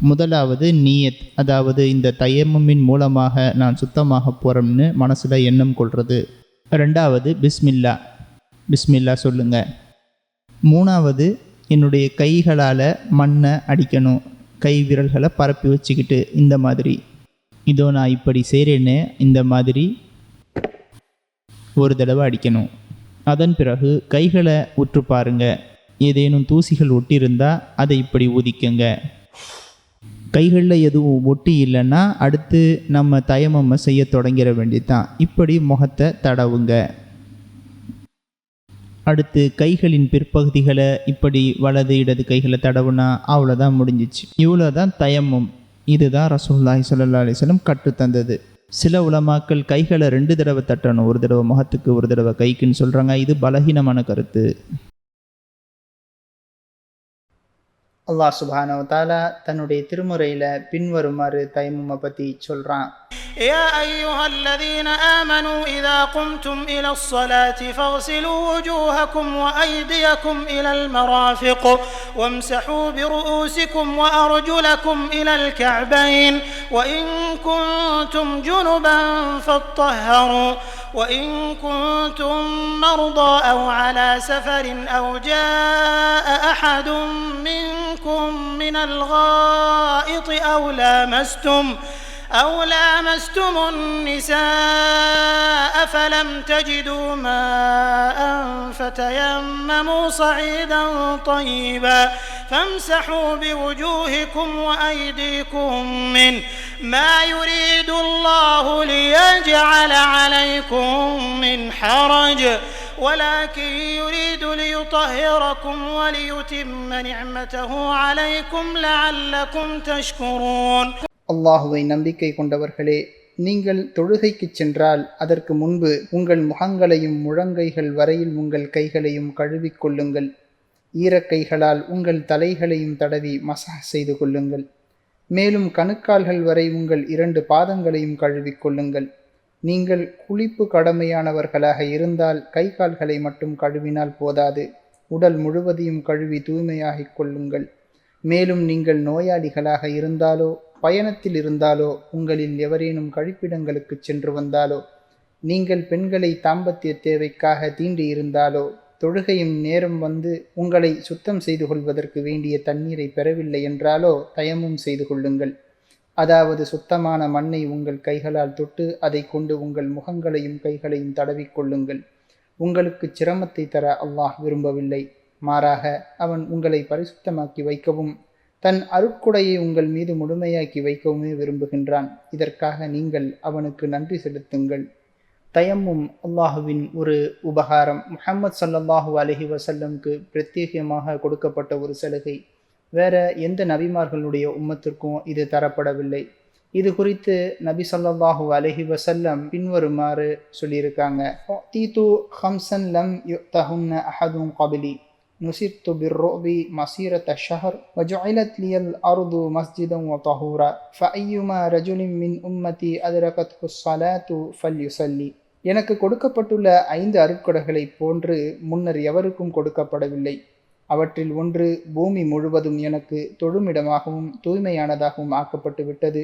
முதலாவது நீயத் அதாவது இந்த தயமுமின் மூலமாக நான் சுத்தமாக போகிறோம்னு மனசில் எண்ணம் கொள்வது ரெண்டாவது பிஸ்மில்லா. பிஸ்மில்லா சொல்லுங்க. மூணாவது என்னுடைய கைகளால் மண்ணை அடிக்கணும். கை விரல்களை பரப்பி வச்சுக்கிட்டு இந்த மாதிரி. இதோ நான் இப்படி செய்கிறேன்னு இந்த மாதிரி ஒரு தடவை அடிக்கணும். அதன் பிறகு கைகளை உற்று பாருங்கள் ஏதேனும் தூசிகள் ஒட்டியிருந்தால் அதை இப்படி ஊதிக்கங்க. கைகளில் எதுவும் ஒட்டி இல்லைன்னா அடுத்து நம்ம தயமம் செய்ய தொடங்கிட வேண்டியதுதான். இப்படி முகத்தை தடவுங்க. அடுத்து கைகளின் பிற்பகுதிகளை இப்படி வலது இடது கைகளை தடவுனா அவ்வளோதான் முடிஞ்சிச்சு. இவ்வளோ தான் தயமம். இதுதான் ரசூல்லாஹி சொல்லா அலிஸ்லம் கற்றுத்தந்தது சில உலமாக்கள் கைகளை ரெண்டு தடவை தட்டணும். ஒரு தடவை முகத்துக்கு ஒரு தடவை கைக்குன்னு சொல்கிறாங்க இது பலகீனமான கருத்து. அல்லாஹ் சுபானவ தாலா தன்னுடைய திருமுறையில் பின்வருமாறு தயமுமை பற்றி சொல்கிறான் يا أيها الذين آمنوا إذا قمتم إلى الصلاة فاغسلوا وجوهكم وأيديكم إلى المرافق وامسحوا برؤوسكم وأرجلكم إلى الكعبين وإن كنتم جنبا فاطهروا وإن كنتم مرضى أو على سفر أو جاء أحد منكم من الغائط أو لامستم أو لامستم النساء فلم تجدوا ماء فتيمموا صعيدا طيبا فامسحوا بوجوهكم وأيديكم منه ما يريد الله ليجعل عليكم من حرج ولكن يريد ليطهركم وليتم نعمته عليكم لعلكم تشكرون அல்லாஹுவை நம்பிக்கை கொண்டவர்களே நீங்கள் தொழுகைக்குச் சென்றால் அதற்கு முன்பு உங்கள் முகங்களையும் முழங்கைகள் வரையில் உங்கள் கைகளையும் கழுவிக் கொள்ளுங்கள் ஈரக்கைகளால் உங்கள் தலைகளையும் தடவி மசாஜ் செய்து கொள்ளுங்கள் மேலும் கணுக்கால்கள் வரை உங்கள் இரண்டு பாதங்களையும் கழுவிக் கொள்ளுங்கள். நீங்கள் குளிப்பு கடமையானவர்களாக இருந்தால் கை கால்களை மட்டும் கழுவினால் போதாது. உடல் முழுவதையும் கழுவி தூய்மையாகிக் கொள்ளுங்கள். மேலும் நீங்கள் நோயாளிகளாக இருந்தாலோ பயணத்தில் இருந்தாலோ உங்களில் எவரேனும் கழிப்பிடங்களுக்கு சென்று வந்தாலோ நீங்கள் பெண்களை தாம்பத்திய தேவைக்காக தீண்டி இருந்தாலோ தொழுகையும் நேரம் வந்து உங்களை சுத்தம் செய்து கொள்வதற்கு வேண்டிய தண்ணீரை பெறவில்லை என்றாலோ தயமும் செய்து கொள்ளுங்கள். அதாவது சுத்தமான மண்ணை உங்கள் கைகளால் தொட்டு அதை கொண்டு உங்கள் முகங்களையும் கைகளையும் தடவிக்கொள்ளுங்கள் உங்களுக்கு சிரமத்தை தர அல்லாஹ் விரும்பவில்லை. மாறாக அவன் உங்களை பரிசுத்தமாக்கி வைக்கவும் தன் அருட்குடையை உங்கள் மீது முழுமையாக்கி வைக்கவுமே விரும்புகின்றான். இதற்காக நீங்கள் அவனுக்கு நன்றி செலுத்துங்கள். தயம்மும் அல்லாஹுவின் ஒரு உபகாரம். முஹம்மது சல்லல்லாஹு அலஹி வசல்லம்க்கு பிரத்யேகமாக கொடுக்கப்பட்ட ஒரு சலுகை. வேற எந்த நபிமார்களுடைய உம்மத்திற்கும் இது தரப்படவில்லை. இது குறித்து நபி ஸல்லல்லாஹு அலஹி வசல்லம் பின்வருமாறு சொல்லியிருக்காங்க. தீத்து ஹம்சன் லம் யுத்தஹுன்ன அஹதும் கபிலி نصرت بالرعب مسيرة الشهر وجعلت لي الأرض مسجدا وطهورا فأيما رجل من أمتي أدركته الصلاة فليصلي எனக்கு கொடுக்கப்பட்டுள்ள ஐந்து அருட்கொடைகளை போன்று முன்னர் எவருக்கும் கொடுக்கப்படவில்லை அவற்றில் ஒன்று பூமி முழுவதும் எனக்கு தொழுமிடமாகவும் தூய்மையானதாகவும் ஆக்கப்பட்டு விட்டது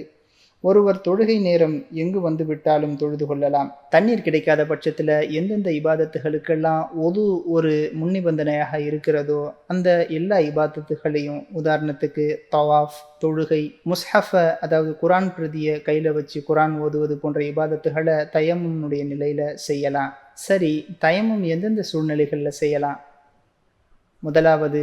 ஒருவர் தொழுகை நேரம் எங்கு வந்து விட்டாலும் தொழுது கொள்ளலாம். தண்ணீர் கிடைக்காத பட்சத்தில் எந்தெந்த இபாதத்துகளுக்கெல்லாம் ஒது ஒரு முன்னிபந்தனையாக இருக்கிறதோ அந்த எல்லா இபாதத்துகளையும் உதாரணத்துக்கு தவாஃப் தொழுகை முஸ்ஹஃப அதாவது குரான் பிரதியை கையில் வச்சு குரான் ஓதுவது போன்ற இபாதத்துகளை தயமுனுடைய நிலையில் செய்யலாம். சரி தயமும் எந்தெந்த சூழ்நிலைகளில் செய்யலாம்? முதலாவது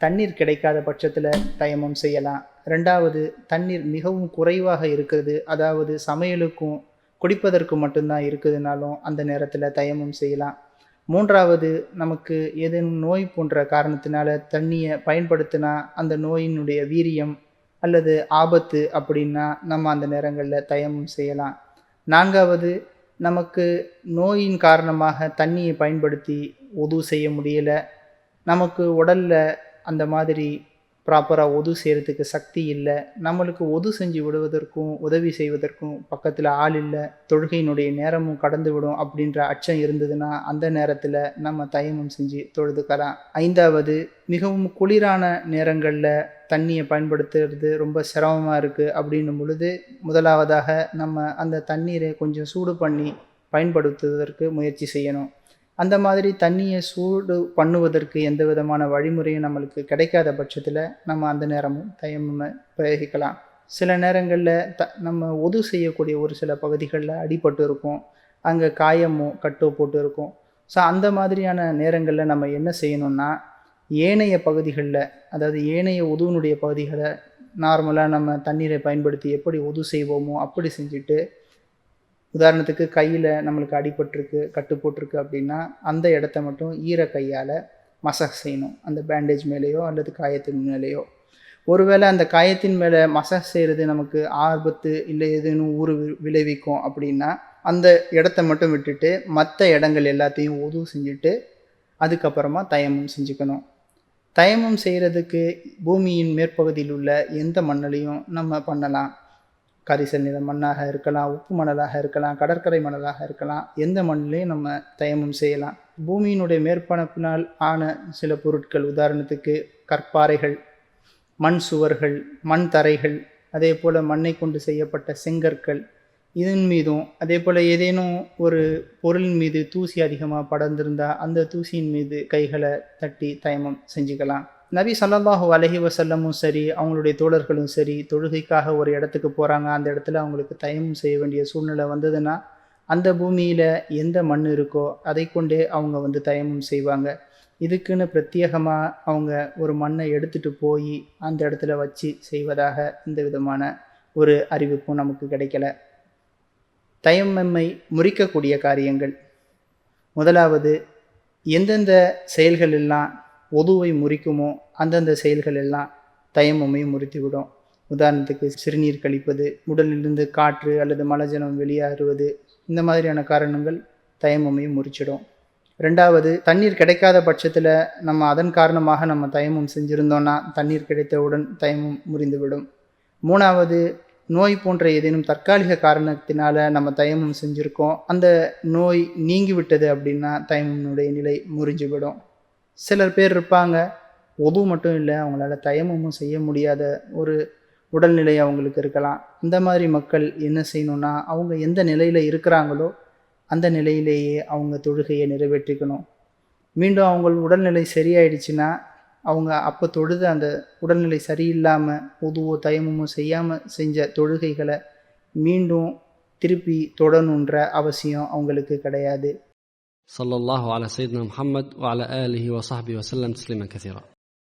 தண்ணீர் கிடைக்காத பட்சத்தில் தயமம் செய்யலாம். ரெண்டாவது தண்ணீர் மிகவும் குறைவாக இருக்கிறது. அதாவது சமையலுக்கும் குடிப்பதற்கு மட்டும்தான் இருக்குதுனாலும் அந்த நேரத்தில் தயமம் செய்யலாம். மூன்றாவது நமக்கு ஏதேனும் நோய் போன்ற காரணத்தினால தண்ணியை பயன்படுத்தினா அந்த நோயினுடைய வீரியம் அல்லது ஆபத்து அப்படின்னா நம்ம அந்த நேரங்களில் தயமம் செய்யலாம். நான்காவது நமக்கு நோயின் காரணமாக தண்ணியை பயன்படுத்தி உது செய்ய முடியலை. நமக்கு உடலில் அந்த மாதிரி ப்ராப்பராக ஒது செய்கிறதுக்கு சக்தி இல்லை. நம்மளுக்கு ஒது செஞ்சு விடுவதற்கும் உதவி செய்வதற்கும் பக்கத்தில் ஆள் இல்லை. தொழுகையினுடைய நேரமும் கடந்து விடும் அப்படின்ற அச்சம் இருந்ததுன்னா அந்த நேரத்தில் நம்ம தயமம் செஞ்சு தொழுதுக்கலாம். ஐந்தாவது மிகவும் குளிரான நேரங்களில் தண்ணியை பயன்படுத்துறது ரொம்ப சிரமமாக இருக்குது அப்படின்னும் பொழுது முதலாவதாக நம்ம அந்த தண்ணீரை கொஞ்சம் சூடு பண்ணி பயன்படுத்துவதற்கு முயற்சி செய்யணும். அந்த மாதிரி தண்ணியை சூடு பண்ணுவதற்கு எந்த விதமான வழிமுறையும் நம்மளுக்கு கிடைக்காத பட்சத்தில் நம்ம அந்த நேரமும் தயமும் பிரயோகிக்கலாம் சில நேரங்களில் த நம்ம ஒது செய்யக்கூடிய ஒரு சில பகுதிகளில் அடிபட்டு இருக்கும். அங்கே காயமோ கட்டோ போட்டு இருக்கும். ஸோ அந்த மாதிரியான நேரங்களில் நம்ம என்ன செய்யணும்னா ஏனைய பகுதிகளில் அதாவது ஏனைய உதுவினுடைய பகுதிகளை நார்மலாக நம்ம தண்ணீரை பயன்படுத்தி எப்படி உது செய்வோமோ அப்படி செஞ்சுட்டு உதாரணத்துக்கு கையில் நம்மளுக்கு அடிபட்டிருக்கு கட்டு போட்டிருக்கு அப்படின்னா அந்த இடத்த மட்டும் ஈர கையால் மசாஜ் செய்யணும். அந்த பேண்டேஜ் மேலேயோ அல்லது காயத்தின் மேலேயோ. ஒருவேளை அந்த காயத்தின் மேலே மசாஜ் செய்கிறது நமக்கு ஆபத்து இல்லை எதுன்னு ஊறு வி- விளைவிக்கும் அப்படின்னா அந்த இடத்த மட்டும் விட்டுட்டு மற்ற இடங்கள் எல்லாத்தையும் உதவு செஞ்சுட்டு அதுக்கப்புறமா தயமம் செஞ்சுக்கணும். தயமம் செய்கிறதுக்கு பூமியின் மேற்பகுதியில் உள்ள எந்த மண்ணிலையும் நம்ம பண்ணலாம். கரிசல் நிற மண்ணாக இருக்கலாம் உப்பு மணலாக இருக்கலாம் கடற்கரை மணலாக இருக்கலாம் எந்த மண்ணிலையும் நம்ம தயமம் செய்யலாம். பூமியினுடைய மேற்பரப்பினால் ஆன சில பொருட்கள் உதாரணத்துக்கு கற்பாறைகள் மண் சுவர்கள் மண் தரைகள் அதே போல் மண்ணை கொண்டு செய்யப்பட்ட செங்கற்கள் இதன் மீதும் அதே போல் ஏதேனும் ஒரு பொருளின் மீது தூசி அதிகமாக படர்ந்திருந்தால் அந்த தூசியின் மீது கைகளை தட்டி தயமம் செஞ்சுக்கலாம். நபி சல்லாஹூ அலஹி வசல்லமும் சரி அவங்களுடைய தோழர்களும் சரி தொழுகைக்காக ஒரு இடத்துக்கு போகிறாங்க அந்த இடத்துல அவங்களுக்கு தயமம் செய்ய வேண்டிய சூழ்நிலை வந்ததுன்னா அந்த பூமியில் எந்த மண் இருக்கோ அதை கொண்டே அவங்க வந்து தயமும் செய்வாங்க. இதுக்குன்னு பிரத்யேகமாக அவங்க ஒரு மண்ணை எடுத்துட்டு போய் அந்த இடத்துல வச்சு செய்வதாக இந்த விதமான ஒரு அறிவிப்பும் நமக்கு கிடைக்கல. தயம்மம்மை முறிக்கக்கூடிய காரியங்கள். முதலாவது எந்தெந்த செயல்கள் எல்லாம் ஒதுவை முறிக்குமோ அந்தந்த செயல்கள் எல்லாம் தயம்மம்மை முறித்துவிடும். உதாரணத்துக்கு சிறுநீர் கழிப்பது உடலிலிருந்து காற்று அல்லது மலஜலம் வெளியேறுவது இந்த மாதிரியான காரணங்கள் தயமுமே முறிச்சிடும். ரெண்டாவது தண்ணீர் கிடைக்காத பட்சத்தில் நம்ம அதன் காரணமாக நம்ம தயமம் செஞ்சுருந்தோன்னா தண்ணீர் கிடைத்தவுடன் தயமம் முறிந்துவிடும். மூணாவது நோய் போன்ற ஏதேனும் தற்காலிக காரணத்தினால நம்ம தயமம் செஞ்சுருக்கோம். அந்த நோய் நீங்கிவிட்டது அப்படின்னா தயமனுடைய நிலை முறிஞ்சுவிடும். சிலர் பேர் இருப்பாங்க. ஒது மட்டும் இல்லை அவங்களால தயமமும் செய்ய முடியாத ஒரு உடல்நிலை அவங்களுக்கு இருக்கலாம். இந்த மாதிரி மக்கள் என்ன செய்யணும்னா அவங்க எந்த நிலையில் இருக்கிறாங்களோ அந்த நிலையிலேயே அவங்க தொழுகையை நிறைவேற்றிக்கணும். மீண்டும் அவங்க உடல்நிலை சரியாயிடுச்சுன்னா அவங்க அப்போ தொழுது அந்த உடல்நிலை சரியில்லாமல் உதுவோ தயமமோ செய்யாமல் செஞ்ச தொழுகைகளை மீண்டும் திருப்பி தொடணுன்ற அவசியம் அவங்களுக்கு கிடையாது. صلى الله على سيدنا محمد وعلى آله وصحبه وسلم تسليما كثيرا.